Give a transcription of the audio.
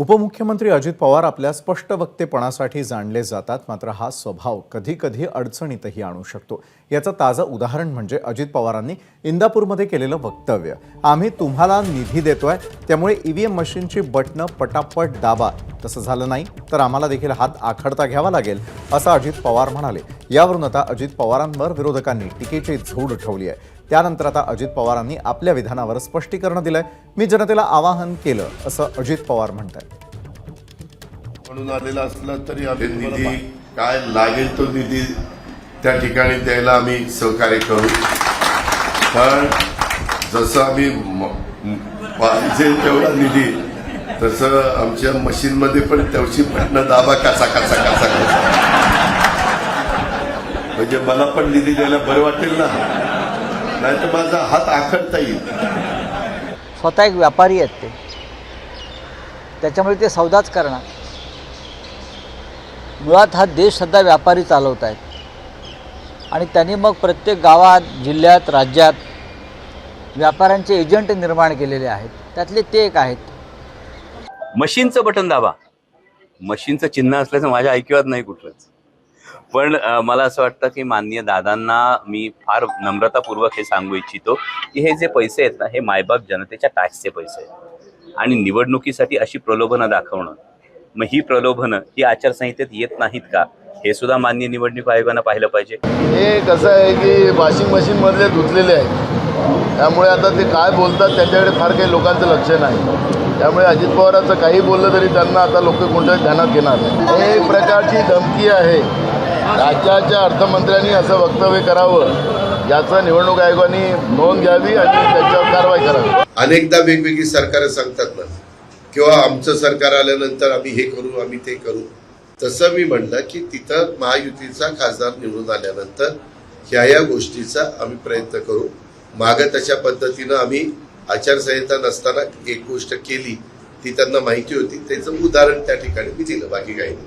उपमुख्यमंत्री अजित पवार आपल्या स्पष्ट वक्तेपणासाठी जाणले जातात मात्र हा स्वभाव कधी कधी अडचणीतही आणू शकतो. याचं ताजं उदाहरण म्हणजे अजित पवारांनी इंदापूरमध्ये केलेलं वक्तव्य. आम्ही तुम्हाला निधी देतोय त्यामुळे ईव्हीएम मशीनची बटणं पटापट दाबा. तसं झालं नाही तर आम्हाला देखील हात आखडता घ्यावा लागेल असं अजित पवार म्हणाले. यावरून आता अजित पवारांवर विरोधकांनी टीकेची झोड उठवली आहे. त्यानंतर आता अजित पवारांनी आपल्या विधानावर स्पष्टीकरण दिलंय. मी जनतेला आवाहन केलं असं अजित पवार म्हणतात म्हणून आलेला असला तरी आम्ही निधी काय लागेल तो निधी त्या ठिकाणी द्यायला आम्ही सहकार्य करू. पण जसं आम्ही पाहिजे तेवढा निधी तसं आमच्या मशीनमध्ये पण तेवढी बटणं दाबा कसा कसा कसा कसा म्हणजे मला पण निधी द्यायला बरं वाटेल ना. नाही तर माझा हात आखडता येईल. स्वतः एक व्यापारी आहेत ते. त्याच्यामुळे ते सौदाच करणार. मुळात हा देश सध्या व्यापारी चालवत आहेत. आणि त्यांनी मग प्रत्येक गावात जिल्ह्यात राज्यात व्यापाऱ्यांचे एजंट निर्माण केलेले आहेत. त्यातले ते एक आहेत. मशीनचं बटन दाबा. मशीनचं चिन्ह असल्याचं माझ्या ऐकिवात नाही कुठलंच. पण मला असं वाटतं की माननीय दादांना मी फार नम्रतापूर्वक हे सांगू इच्छितो की हे जे पैसे आहेत ना हे मायबाप जनतेच्या टॅक्सचे पैसे आहेत. आणि निवडणुकीसाठी अशी प्रलोभनं दाखवणं मग ही प्रलोभनं ही आचारसंहितेत येत नाहीत का? हे सुद्धा माननीय निवडणूक आयोगानं पाहिलं पाहिजे. हे कसं आहे की वॉशिंग मशीनमधले धुतलेले आहे त्यामुळे आता ते काय बोलतात त्याच्याकडे फार काही लोकांचं लक्ष नाही. त्यामुळे अजित पवारांचं काही बोललं तरी त्यांना आता लोक कोणत्या ध्यानात घेणार नाही हे एक प्रकारची धमकी आहे. राज्याच्या अर्थमंत्र्यांनी असं वक्तव्य करावं याचं निवडणूक आयोगाने नोंद घ्यावी आणि त्याच्यावर कारवाई करावी. अनेकदा वेगवेगळी सरकार सांगतात ना किंवा आमचं सरकार आल्यानंतर आम्ही हे करू आम्ही ते करू. तसं मी म्हणलं की तिथं महायुतीचा खासदार निवडून आल्यानंतर ह्या या गोष्टीचा आम्ही प्रयत्न करू. मागं तशा पद्धतीनं आम्ही आचारसंहिता नसताना एक गोष्ट केली ती त्यांना माहिती होती. त्याचं उदाहरण त्या ठिकाणी मी दिलं बाकी काही नाही.